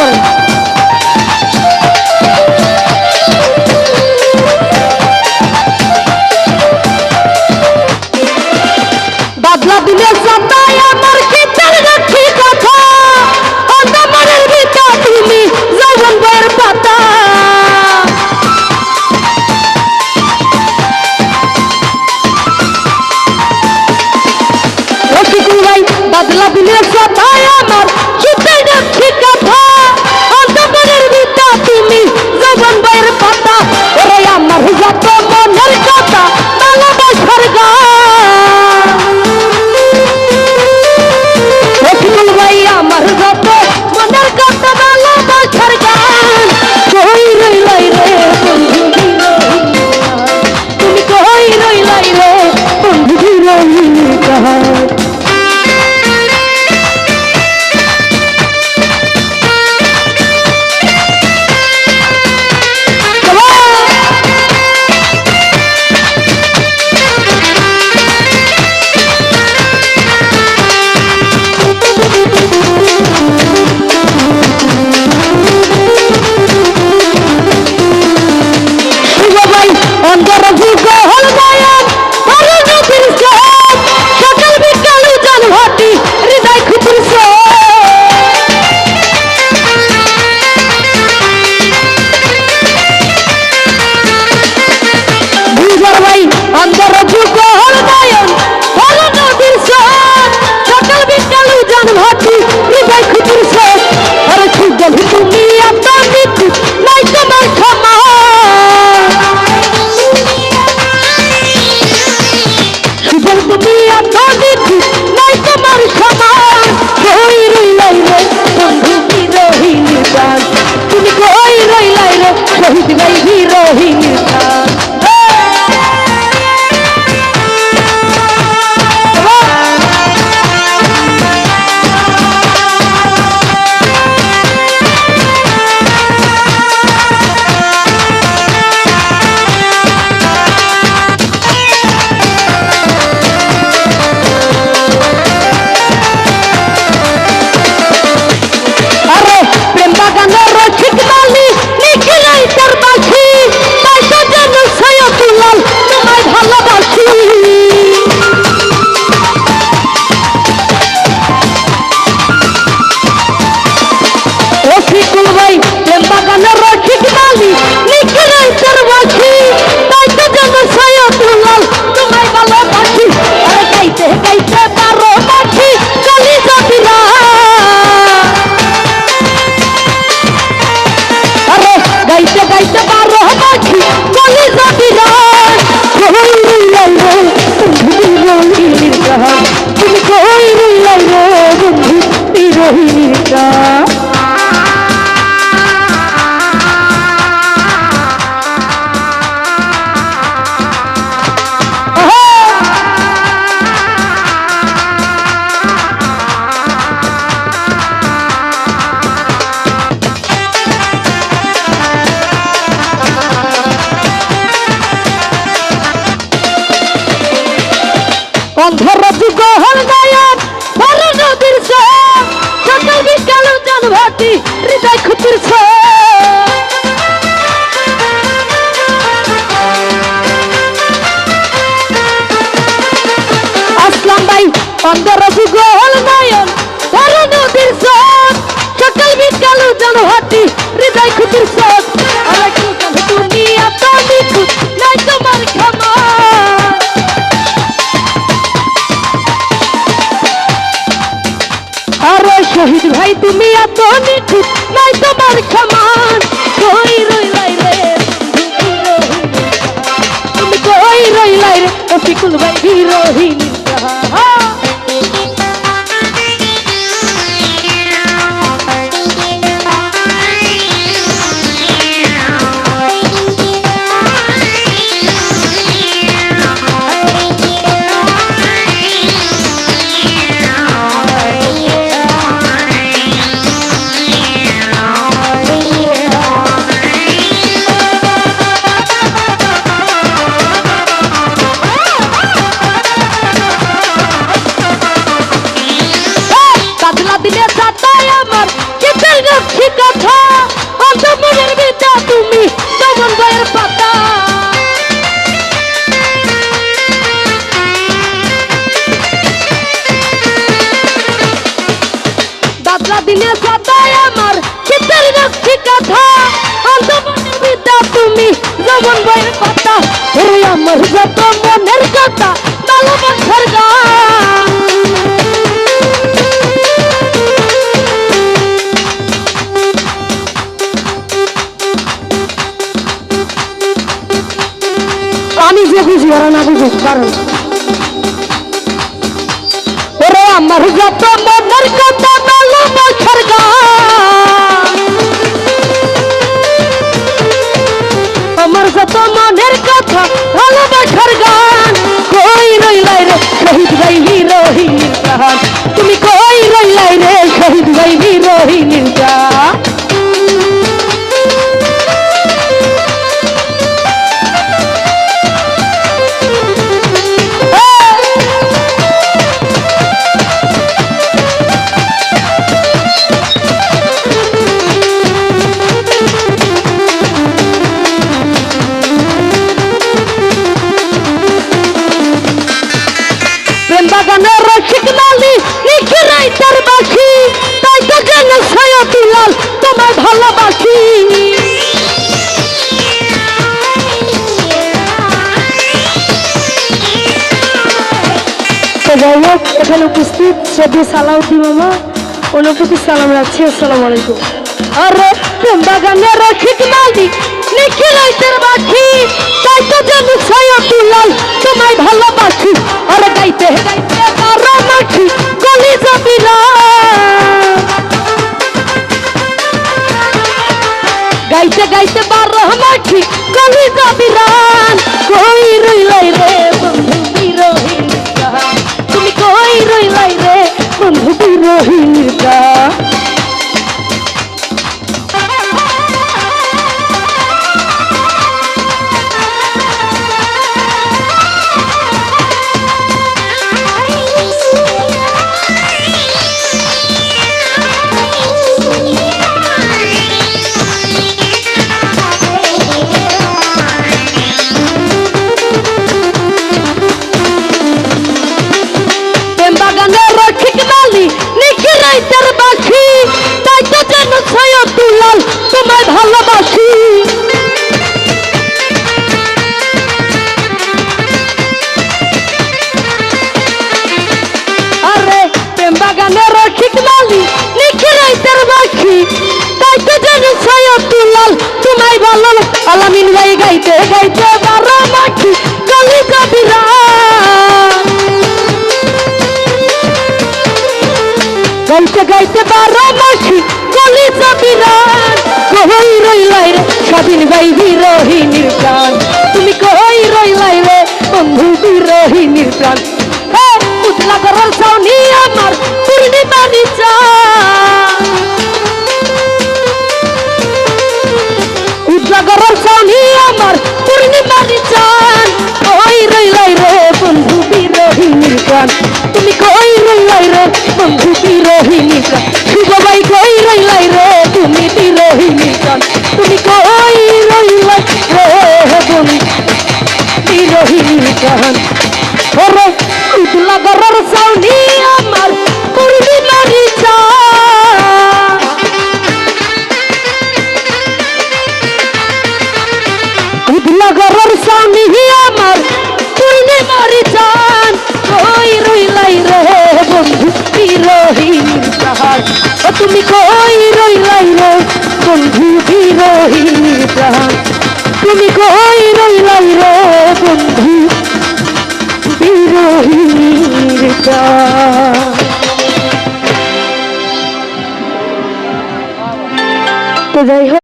করেন খাইতে পারো পাখি কলি জাতি অন্ধের রাতি গহন গায়ব বড় নদীর সব সকাল বিকাল জনভাটি হৃদয় খুচির সারাদিনে সদাই আমার শীতের রাখছি কথা। অন্তমনের বিদ্যা তুমি যেমন বইয়ের কথা। ওরে আমার যত মনের কথা ভালোবাসার গান। আমি যে বুঝি ওরা না বুঝুক কারণ? আমার যত মনের কথা বছর গা লিখে রাইতার বাসি তাই তো যেন সয়তি লাল তোমায় ভালোবাসি। যাই হোক, এখানে উপস্থিত সবই সালাউদ্দি মামা। ওনার প্রতি সালাম রাখছি, আসসালামু আলাইকুম। আরে প্রেম বাগানের রসিক লালি লিখে রাইতার বাসি তাই তো যেন তোমায় ভালোবাসি। আরে গাইতে গাইতে বারো মাঠি গলি যাবি না। গাইতে গাইতে বারো মাঠি গলি যাবি রান আলামিন ভাই গাইতে গাইতে বারো মাঠি গলি যাবিরা গাইতে গাইতে বারো মাসি গলি যাবিরান কই রইলাই রে স্বাধীন ভাই বিরোহিনীর প্রাণ? তুমি কই রইলাই রে বন্ধু বিরোহিনীর প্রাণ? উতলা করার সাউনি আমার পূর্ণিমা নিচা। তুমি কই রইলাই রে বন্ধু বিরোহীন প্রাণ? তুমি কই রইলাই রে বন্ধু বিরোহীন প্রাণ? তো যাই হোক